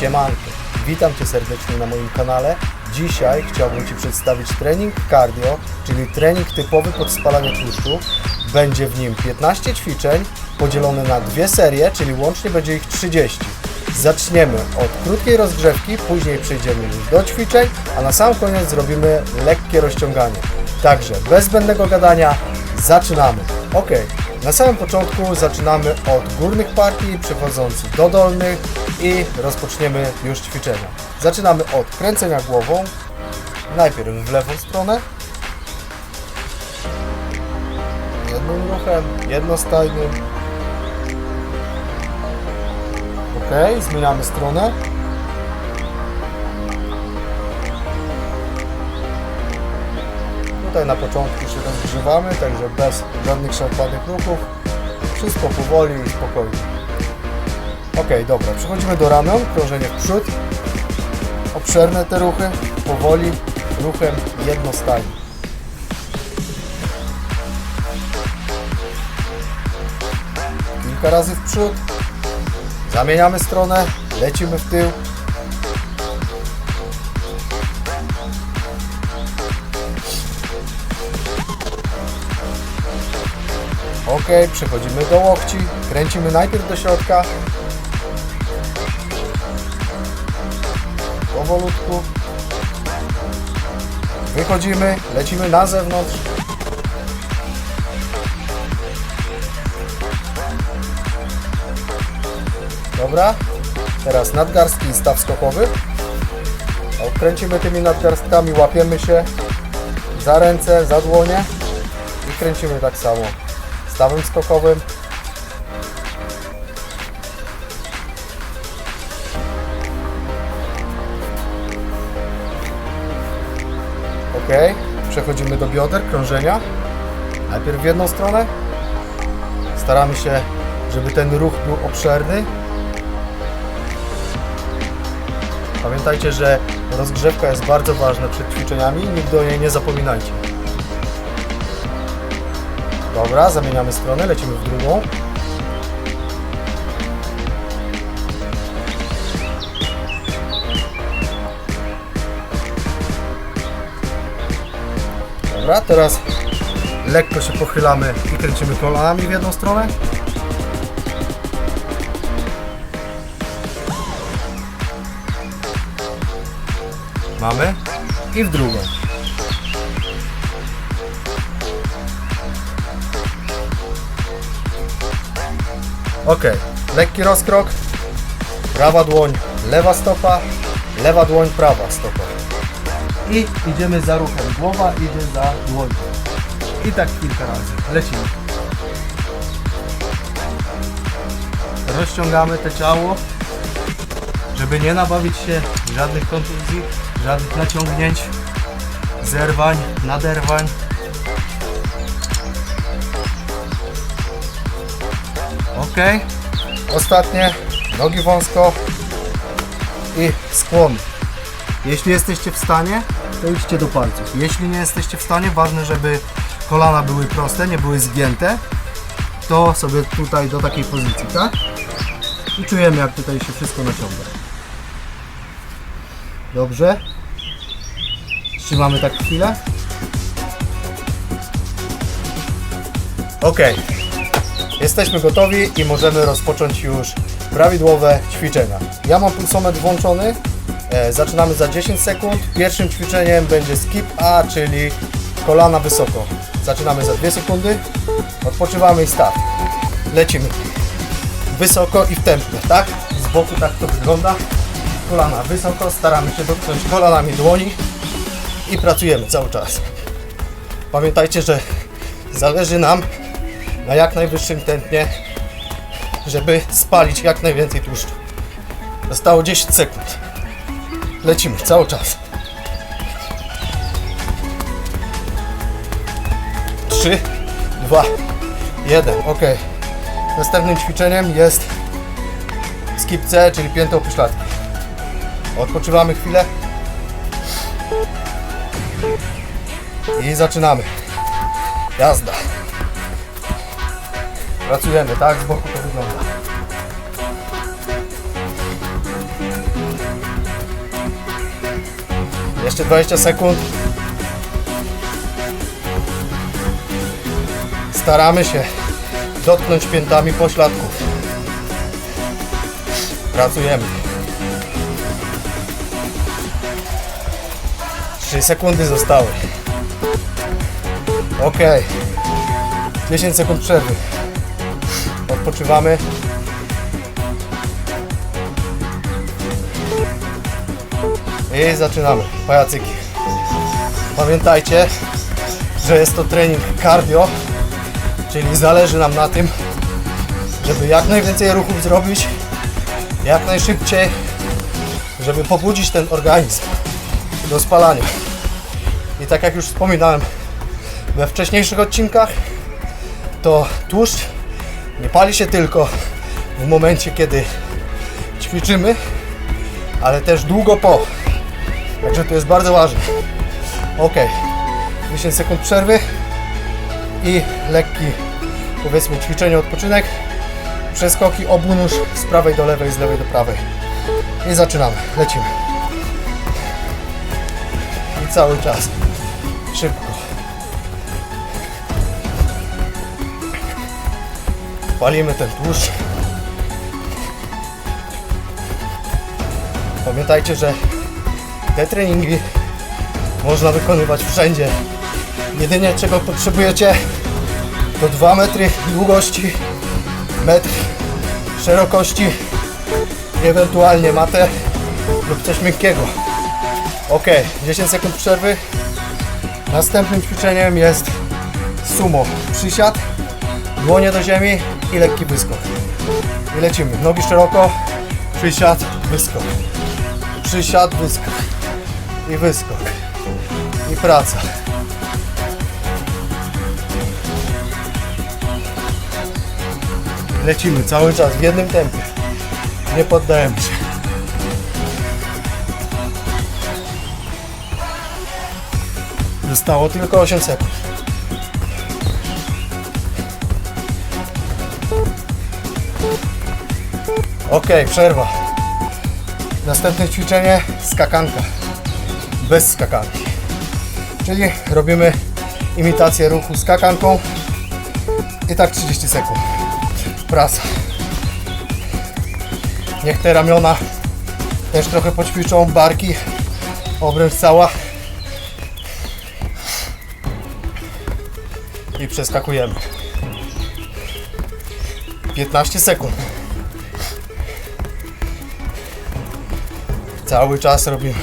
Siemanko, witam Cię serdecznie na moim kanale. Dzisiaj chciałbym Ci przedstawić trening cardio, czyli trening typowy pod spalanie tłuszczu. Będzie w nim 15 ćwiczeń podzielone na dwie serie, czyli łącznie będzie ich 30. Zaczniemy od krótkiej rozgrzewki, później przejdziemy już do ćwiczeń, a na sam koniec zrobimy lekkie rozciąganie. Także bez zbędnego gadania zaczynamy. Ok, na samym początku zaczynamy od górnych partii, przechodząc do dolnych i rozpoczniemy już ćwiczenia. Zaczynamy od kręcenia głową, najpierw w lewą stronę, jednym ruchem, jednostajnym. Ok, zmieniamy stronę. Tutaj na początku się rozgrzewamy, także bez żadnych szarpanych ruchów. Wszystko powoli i spokojnie. Ok, dobra, przechodzimy do ramion, krążenie w przód. Obszerne te ruchy, powoli, ruchem jednostajnym. Kilka razy w przód. Zamieniamy stronę, lecimy w tył. Ok, przechodzimy do łokci, kręcimy najpierw do środka. Powolutku. Wychodzimy, lecimy na zewnątrz. Dobra, teraz nadgarstki i staw skokowy. Kręcimy tymi nadgarstkami, łapiemy się za ręce, za dłonie i kręcimy tak samo stawem skokowym. Ok, przechodzimy do bioder, krążenia. Najpierw w jedną stronę. Staramy się, żeby ten ruch był obszerny. Pamiętajcie, że rozgrzewka jest bardzo ważna przed ćwiczeniami, nigdy o niej nie zapominajcie. Dobra, zamieniamy stronę, lecimy w drugą. Dobra, teraz lekko się pochylamy i kręcimy kolanami w jedną stronę. Mamy i w drugą. Ok, lekki rozkrok, prawa dłoń, lewa stopa, lewa dłoń, prawa stopa. I idziemy za ruchem, głowa idzie za dłońką. I tak kilka razy, lecimy. Rozciągamy te ciało, żeby nie nabawić się żadnych kontuzji, żadnych naciągnięć, zerwań, naderwań. Ok. Ostatnie. Nogi wąsko. I skłon. Jeśli jesteście w stanie, to idźcie do palców. Jeśli nie jesteście w stanie, ważne, żeby kolana były proste, nie były zgięte, to sobie tutaj do takiej pozycji, tak? I czujemy, jak tutaj się wszystko naciąga. Dobrze. Trzymamy tak chwilę. Ok. Jesteśmy gotowi i możemy rozpocząć już prawidłowe ćwiczenia. Ja mam pulsometr włączony. E, zaczynamy za 10 sekund. Pierwszym ćwiczeniem będzie skip A, czyli kolana wysoko. Zaczynamy za 2 sekundy. Odpoczywamy i start. Lecimy. Wysoko i w tempie, tak? Z boku tak to wygląda. Kolana wysoko, staramy się dotknąć kolanami dłoni i pracujemy cały czas. Pamiętajcie, że zależy nam na jak najwyższym tętnie, żeby spalić jak najwięcej tłuszczu. Zostało 10 sekund. Lecimy cały czas. 3, 2, 1. Ok. Następnym ćwiczeniem jest skip C, czyli piętą pośladki. Odpoczywamy chwilę. I zaczynamy. Jazda. Pracujemy, tak? Z boku to wygląda. 15-20 sekund. Staramy się dotknąć piętami pośladków. Pracujemy. 3 sekundy zostały. Ok. 10 sekund przerwy. Odpoczywamy. I zaczynamy. Pajacyki. Pamiętajcie, że jest to trening cardio, czyli zależy nam na tym, żeby jak najwięcej ruchów zrobić, jak najszybciej, żeby pobudzić ten organizm do spalania. I tak jak już wspominałem we wcześniejszych odcinkach, to tłuszcz nie pali się tylko w momencie, kiedy ćwiczymy, ale też długo po. Także to jest bardzo ważne. Ok, 10 sekund przerwy i lekki, powiedzmy, ćwiczenie, odpoczynek. Przeskoki obu z prawej do lewej, z lewej do prawej. I zaczynamy, lecimy. I cały czas. Szybko. Palimy ten tłuszcz. Pamiętajcie, że te treningi można wykonywać wszędzie. Jedynie czego potrzebujecie to 2 metry długości, metr szerokości i ewentualnie matę lub coś miękkiego. Ok, 10 sekund przerwy. Następnym ćwiczeniem jest sumo. Przysiad, dłonie do ziemi i lekki wyskok. I lecimy. Nogi szeroko, przysiad, wyskok. Przysiad, wyskok. I wyskok. I praca. Lecimy cały czas w jednym tempie. Nie poddajemy się. Zostało tylko 8 sekund. Ok, przerwa. Następne ćwiczenie skakanka. Bez skakanki. Czyli robimy imitację ruchu skakanką i tak 30 sekund. Prasa. Niech te ramiona też trochę poćwiczą, barki, obręcz cała. I przeskakujemy. 15 sekund. Cały czas robimy.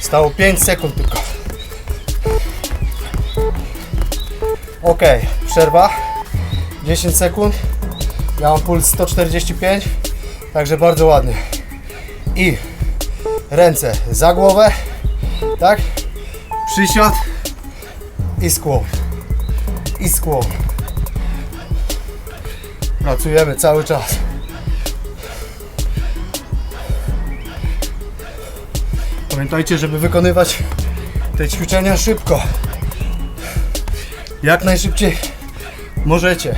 Stało 5 sekund tylko. Ok, przerwa. 10 sekund. Ja mam puls 145, także bardzo ładnie. I ręce za głowę, tak? Przysiad i skłon. I skłon. Pracujemy cały czas. Pamiętajcie, żeby wykonywać te ćwiczenia szybko. Jak najszybciej możecie.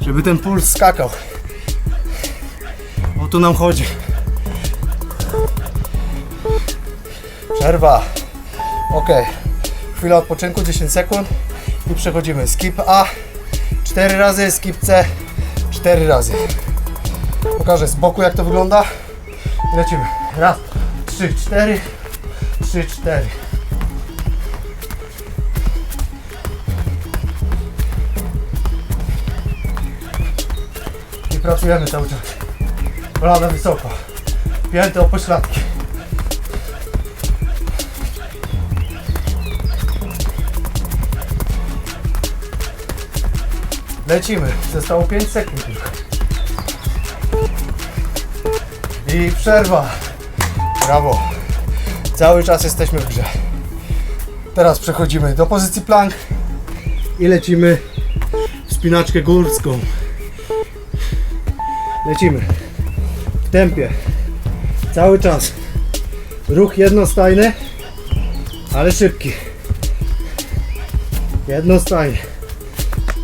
Żeby ten puls skakał. O tu nam chodzi. Przerwa. Ok. Chwila odpoczynku, 10 sekund. I przechodzimy. Skip A 4 razy, skip C 4 razy. Pokażę z boku jak to wygląda. Lecimy. Raz, trzy, cztery, trzy, cztery. I pracujemy cały czas. Kolana wysoko. Pięty o pośladki. Lecimy. Zostało 5 sekund. I przerwa. Brawo. Cały czas jesteśmy w grze. Teraz przechodzimy do pozycji plank i lecimy w spinaczkę górską. Lecimy w tempie. Cały czas. Ruch jednostajny, ale szybki. Jednostajnie.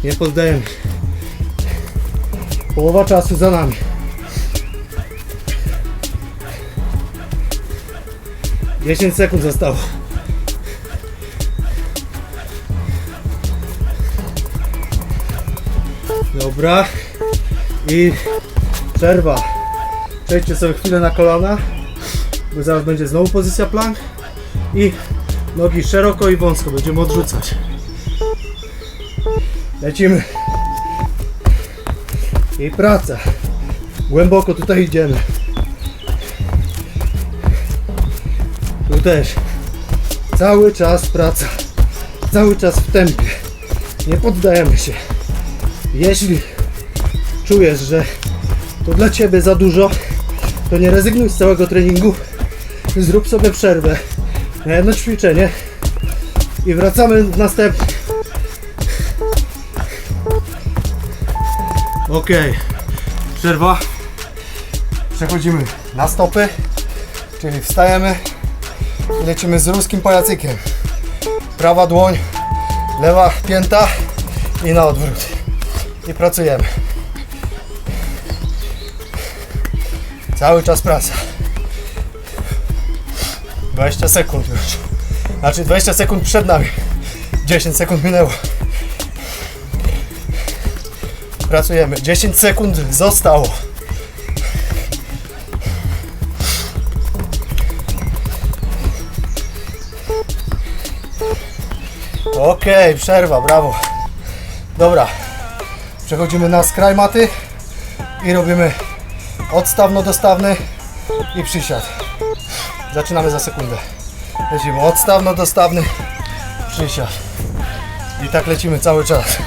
Nie poddajemy się. Połowa czasu za nami. 10 sekund zostało. Dobra. I przerwa. Przejdźcie sobie chwilę na kolana, bo zaraz będzie znowu pozycja plank. I nogi szeroko i wąsko, będziemy odrzucać. Lecimy. I praca. Głęboko tutaj idziemy. Też. Cały czas praca. Cały czas w tempie. Nie poddajemy się. Jeśli czujesz, że to dla Ciebie za dużo, to nie rezygnuj z całego treningu. Zrób sobie przerwę na jedno ćwiczenie i wracamy w następne. Ok, przerwa. Przechodzimy na stopy, czyli wstajemy lecimy z ruskim pajacykiem. Prawa dłoń, lewa pięta i na odwrót. I pracujemy. Cały czas praca. 20 sekund już. Znaczy 20 sekund przed nami. 10 sekund minęło. Pracujemy. 10 sekund zostało. Okej, przerwa, brawo. Dobra. Przechodzimy na skraj maty i robimy odstawno-dostawny i przysiad. Zaczynamy za sekundę. Lecimy odstawno-dostawny, przysiad. I tak lecimy cały czas.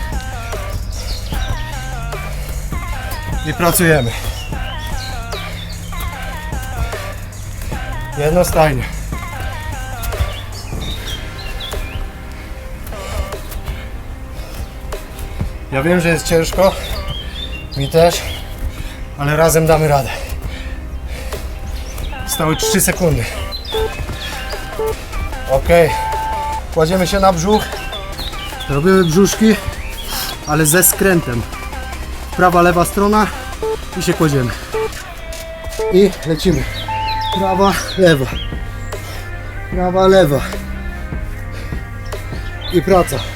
I pracujemy. Jednostajnie. Ja wiem, że jest ciężko. Mi też. Ale razem damy radę. Stały 3 sekundy. Ok. Kładziemy się na brzuch. Robimy brzuszki, ale ze skrętem. Prawa, lewa strona i się kładziemy. I lecimy. Prawa, lewa. Prawa, lewa. I praca.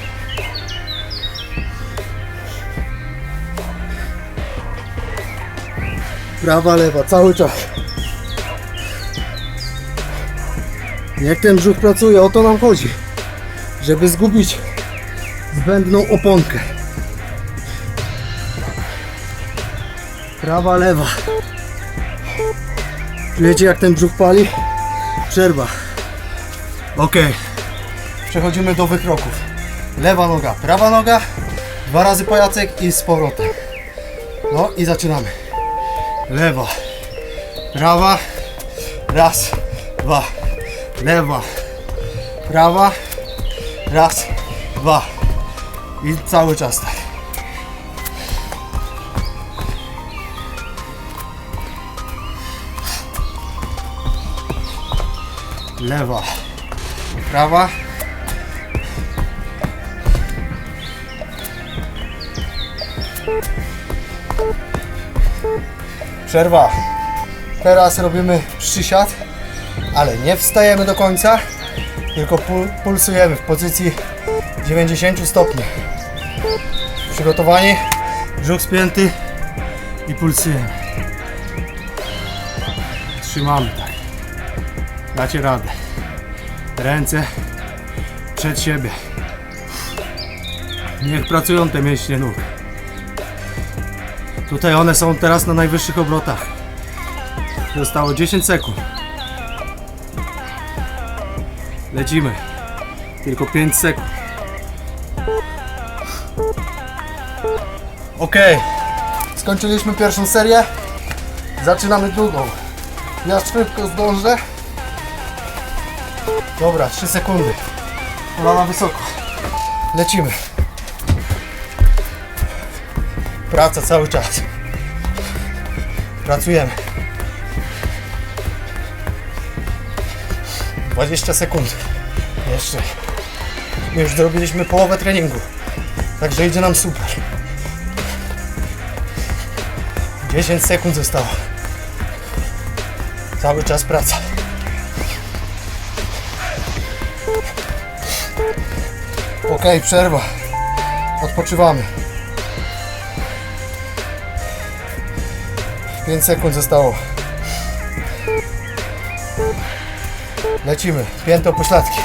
Prawa, lewa, cały czas. Jak ten brzuch pracuje, o to nam chodzi. Żeby zgubić zbędną oponkę. Prawa, lewa. Czujecie jak ten brzuch pali? Przerwa. Ok. Przechodzimy do wykroków. Lewa noga, prawa noga. Dwa razy pajacek i z powrotem. No i zaczynamy. Lewa. Prawa. Raz, dwa. Lewa. Prawa. Raz, dwa. I cały czas tak. Lewa. Prawa. Przerwa. Teraz robimy przysiad, ale nie wstajemy do końca, tylko pul pulsujemy w pozycji 90 stopni. Przygotowani, brzuch spięty i pulsujemy. Trzymamy tak. Dacie radę. Ręce przed siebie. Niech pracują te mięśnie nóg. Tutaj one są teraz na najwyższych obrotach. Zostało 10 sekund. Lecimy. Tylko 5 sekund. Ok. Skończyliśmy pierwszą serię. Zaczynamy drugą. Ja szybko zdążę. Dobra, 3 sekundy. Kolana wysoko. Lecimy. Praca cały czas. Pracujemy. 20 sekund. Jeszcze. My już zrobiliśmy połowę treningu. Także idzie nam super. 10 sekund zostało. Cały czas praca. Ok, przerwa. Odpoczywamy. 5 sekund zostało. Lecimy. Pięto pośladki.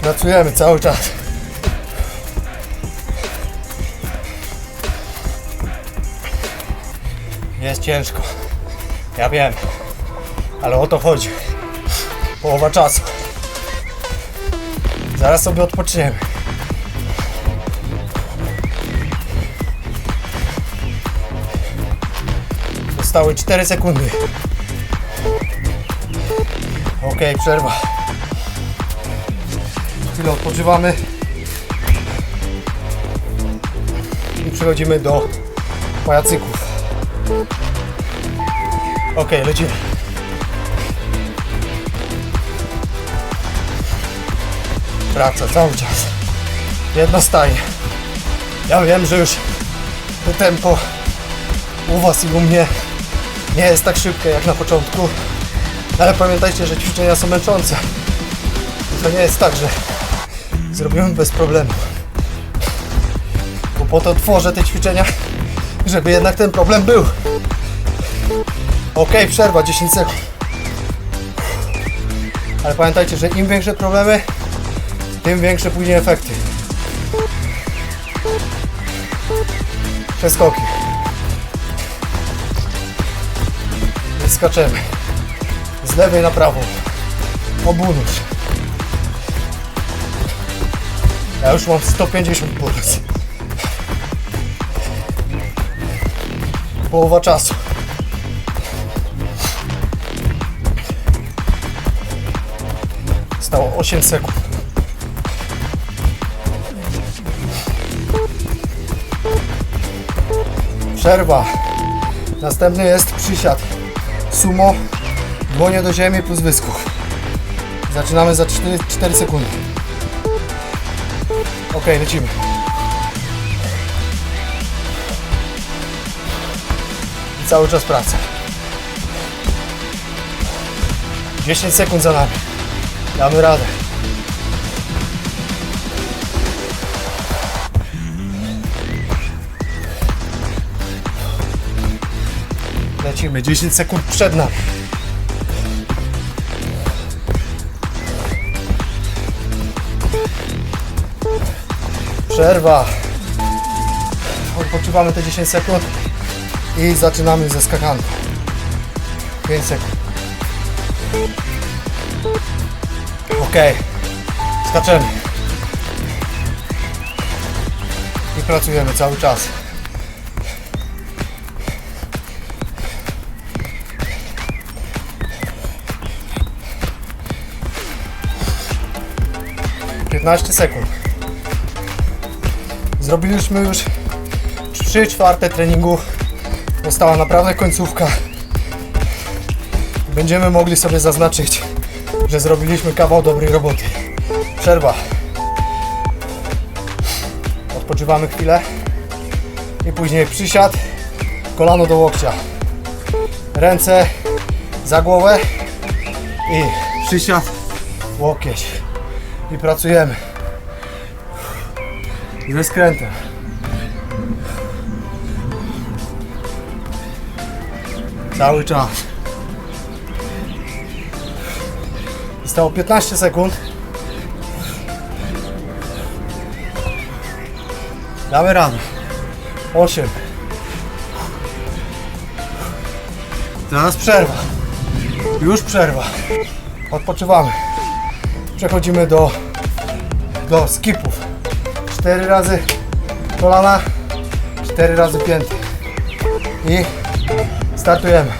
Pracujemy cały czas. Jest ciężko. Ja wiem. Ale o to chodzi. Połowa czasu. Zaraz sobie odpoczniemy. Zostały 4 sekundy. Ok, przerwa. Chwilę odpoczywamy. I przechodzimy do pajacyków. Ok, lecimy. Praca cały czas. Jednostajnie. Ja wiem, że już to tempo u Was i u mnie nie jest tak szybkie jak na początku. Ale pamiętajcie, że ćwiczenia są męczące. To nie jest tak, że zrobimy bez problemu. Bo po to tworzę te ćwiczenia, żeby jednak ten problem był. Ok, przerwa 10 sekund. Ale pamiętajcie, że im większe problemy, tym większe później efekty. Przeskoki. Skaczemy. Z lewej na prawą. Obunóż. Ja już mam 150 puls. Połowa czasu. Stało 8 sekund. Przerwa. Następny jest przysiad. Sumo, dłonie do ziemi plus wyskok. Zaczynamy za 4, 4 sekundy. Ok, lecimy. I cały czas praca. 10 sekund za nami. Damy radę. Lecimy 10 sekund przed nami. Przerwa. Odpoczywamy te 10 sekund i zaczynamy ze skakanką. 5 sekund. Ok. Skaczemy. I pracujemy cały czas. Piętnaście sekund. Zrobiliśmy już 3 czwarte treningu. Została naprawdę końcówka. Będziemy mogli sobie zaznaczyć, że zrobiliśmy kawał dobrej roboty. Przerwa. Odpoczywamy chwilę. I później przysiad, kolano do łokcia. Ręce za głowę i przysiad, łokieć. I pracujemy ze skrętem. Cały czas. Zostało 15 sekund. Damy radę. 8. Teraz przerwa. Już przerwa. Odpoczywamy. Przechodzimy do, do skipów. 4 razy kolana, 4 razy pięty. I startujemy.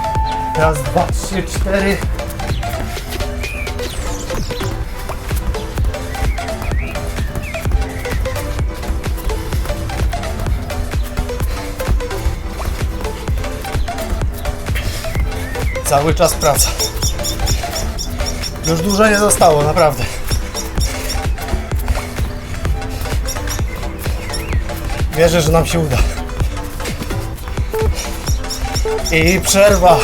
Raz, dwa, trzy, cztery. Cały czas praca. Już dużo nie zostało, naprawdę. Wierzę, że nam się uda. I przerwa.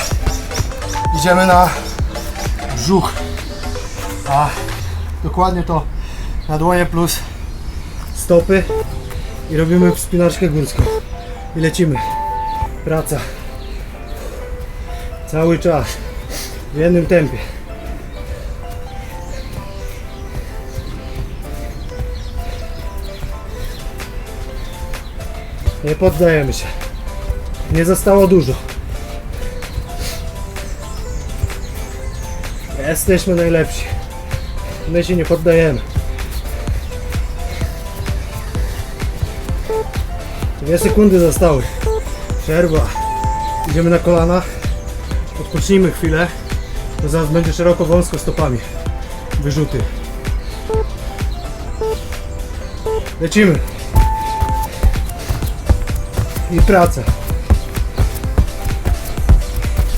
Idziemy na brzuch. A dokładnie to na dłonie plus stopy i robimy wspinaczkę górską i lecimy. Praca. Cały czas. W jednym tempie. Nie poddajemy się. Nie zostało dużo. Jesteśmy najlepsi. My się nie poddajemy. Dwie sekundy zostały. Przerwa. Idziemy na kolana. Odpocznijmy chwilę. Bo zaraz będzie szeroko wąsko stopami. Wyrzuty. Lecimy. I praca.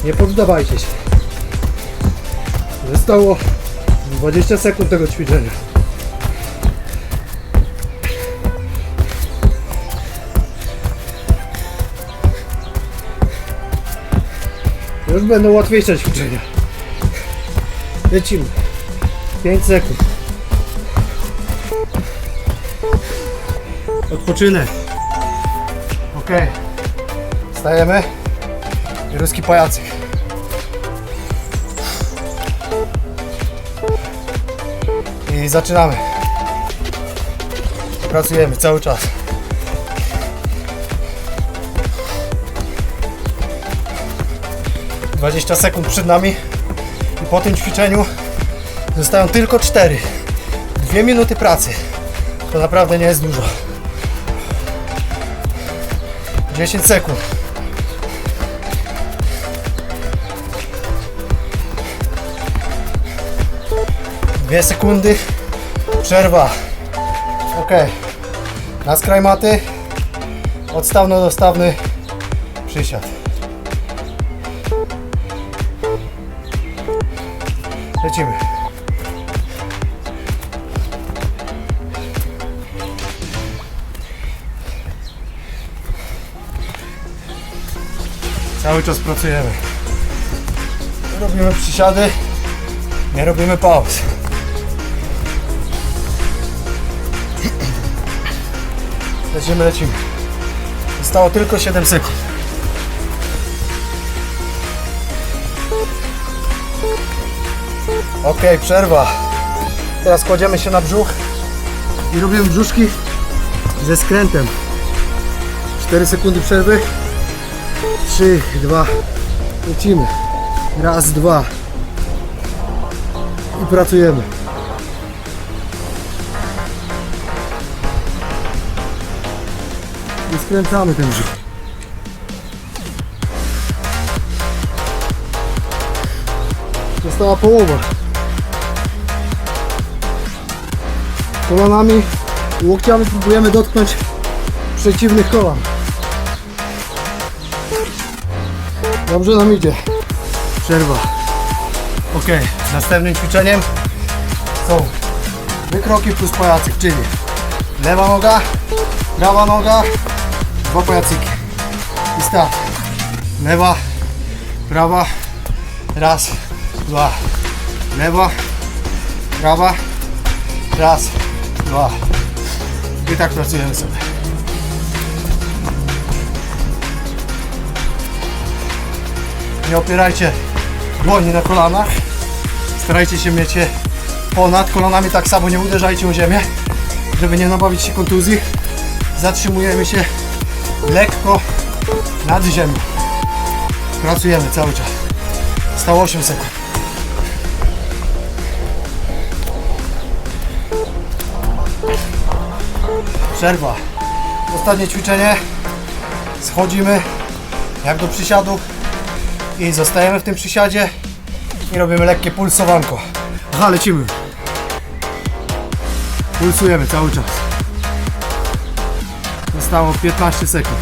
Nie poddawajcie się. Zostało 20 sekund tego ćwiczenia. Już będą łatwiejsze ćwiczenia. Lecimy. 5 sekund. Odpoczynek. Ok. Stajemy. I ruski pajacyk. I zaczynamy. Pracujemy cały czas. Dwadzieścia sekund przed nami i po tym ćwiczeniu zostają tylko cztery. Dwie minuty pracy. To naprawdę nie jest dużo. 10 sekund. Dwie sekundy. Przerwa. Ok. Na skraj maty. Odstawno-dostawny przysiad. Lecimy. Cały czas pracujemy. Robimy przysiady, nie robimy pauz. Lecimy, lecimy. Zostało tylko 7 sekund. Ok, przerwa. Teraz kładziemy się na brzuch i robimy brzuszki ze skrętem. 4 sekundy przerwy. 3, 2, lecimy. Raz, dwa. I pracujemy. I skręcamy ten brzuch. Została połowa. Kolanami łokciami próbujemy dotknąć przeciwnych kolan. Dobrze nam idzie. Przerwa. Ok, następnym ćwiczeniem są wykroki plus pajacyk, czyli lewa noga, prawa noga, dwa pajacyki. I start. Lewa, prawa, raz, dwa. Lewa, prawa, raz, dwa. I tak pracujemy sobie. Nie opierajcie dłoni na kolanach. Starajcie się mieć je ponad kolanami, tak samo nie uderzajcie o ziemię, żeby nie nabawić się kontuzji. Zatrzymujemy się lekko nad ziemią. Pracujemy cały czas. Stało 8 sekund. Przerwa. Ostatnie ćwiczenie. Schodzimy jak do przysiadów i zostajemy w tym przysiadzie i robimy lekkie pulsowanko. Aha, lecimy. Pulsujemy cały czas. Zostało 15 sekund.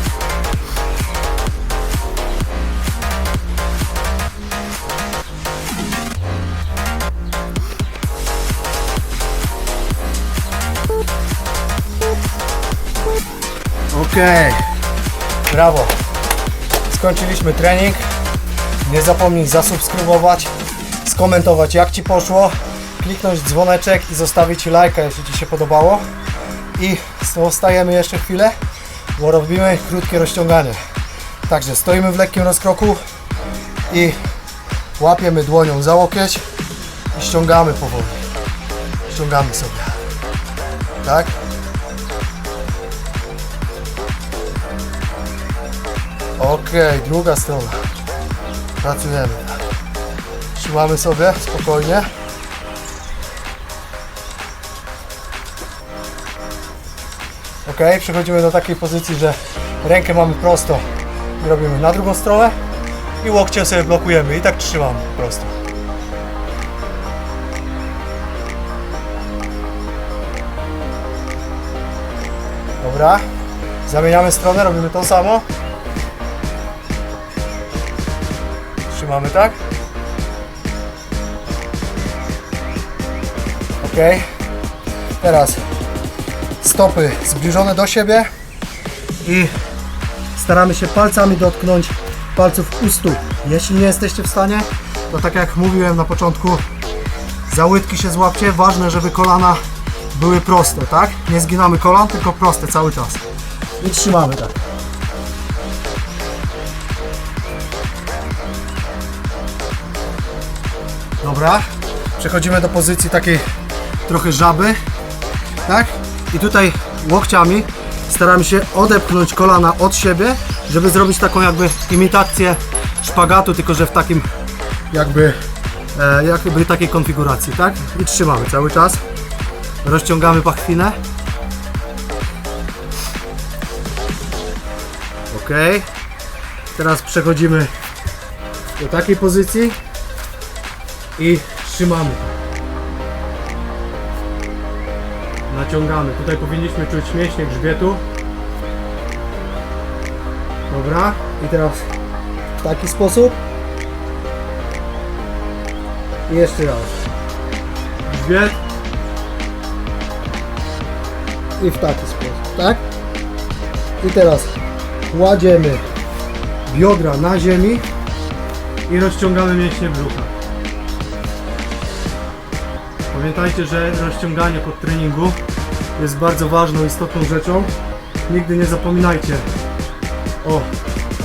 Okej. Brawo. Skończyliśmy trening. Nie zapomnij zasubskrybować, skomentować jak Ci poszło kliknąć dzwoneczek i zostawić lajka, jeśli Ci się podobało. I zostajemy jeszcze chwilę, bo robimy krótkie rozciąganie. Także stoimy w lekkim rozkroku i łapiemy dłonią za łokieć i ściągamy powoli. Ściągamy sobie. Tak? Ok, druga strona. Pracujemy. Trzymamy sobie spokojnie. Ok, przechodzimy do takiej pozycji, że rękę mamy prosto i robimy na drugą stronę i łokcie sobie blokujemy i tak trzymamy prosto. Dobra, zamieniamy stronę, robimy to samo. Trzymamy tak. Ok. Teraz stopy zbliżone do siebie i staramy się palcami dotknąć palców u stóp. Jeśli nie jesteście w stanie, to tak jak mówiłem na początku, za łydki się złapcie. Ważne, żeby kolana były proste, tak? Nie zginamy kolan, tylko proste cały czas. I trzymamy tak. Dobra, przechodzimy do pozycji takiej trochę żaby, tak? I tutaj łokciami staramy się odepchnąć kolana od siebie, żeby zrobić taką jakby imitację szpagatu, tylko że w takim jakby, e, jakby takiej konfiguracji, tak? I trzymamy cały czas. Rozciągamy pachwinę. Ok. Teraz przechodzimy do takiej pozycji i trzymamy. Naciągamy. Tutaj powinniśmy czuć mięśnie grzbietu. Dobra. I teraz w taki sposób. I jeszcze raz. Grzbiet. I w taki sposób, tak? I teraz kładziemy biodra na ziemi i rozciągamy mięśnie brzucha. Pamiętajcie, że rozciąganie pod treningu jest bardzo ważną, istotną rzeczą. Nigdy nie zapominajcie o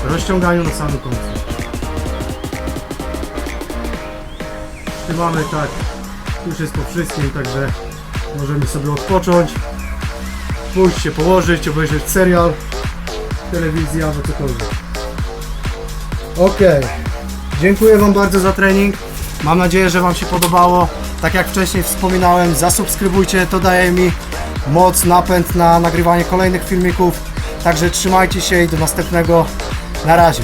rozciąganiu na samym końcu. Trzymamy tak, już jest po wszystkim, także możemy sobie odpocząć, pójść się położyć, obejrzeć serial, telewizję albo cokolwiek. Ok, dziękuję Wam bardzo za trening. Mam nadzieję, że Wam się podobało. Tak jak wcześniej wspominałem, zasubskrybujcie, to daje mi moc, napęd na nagrywanie kolejnych filmików. Także trzymajcie się i do następnego. Na razie.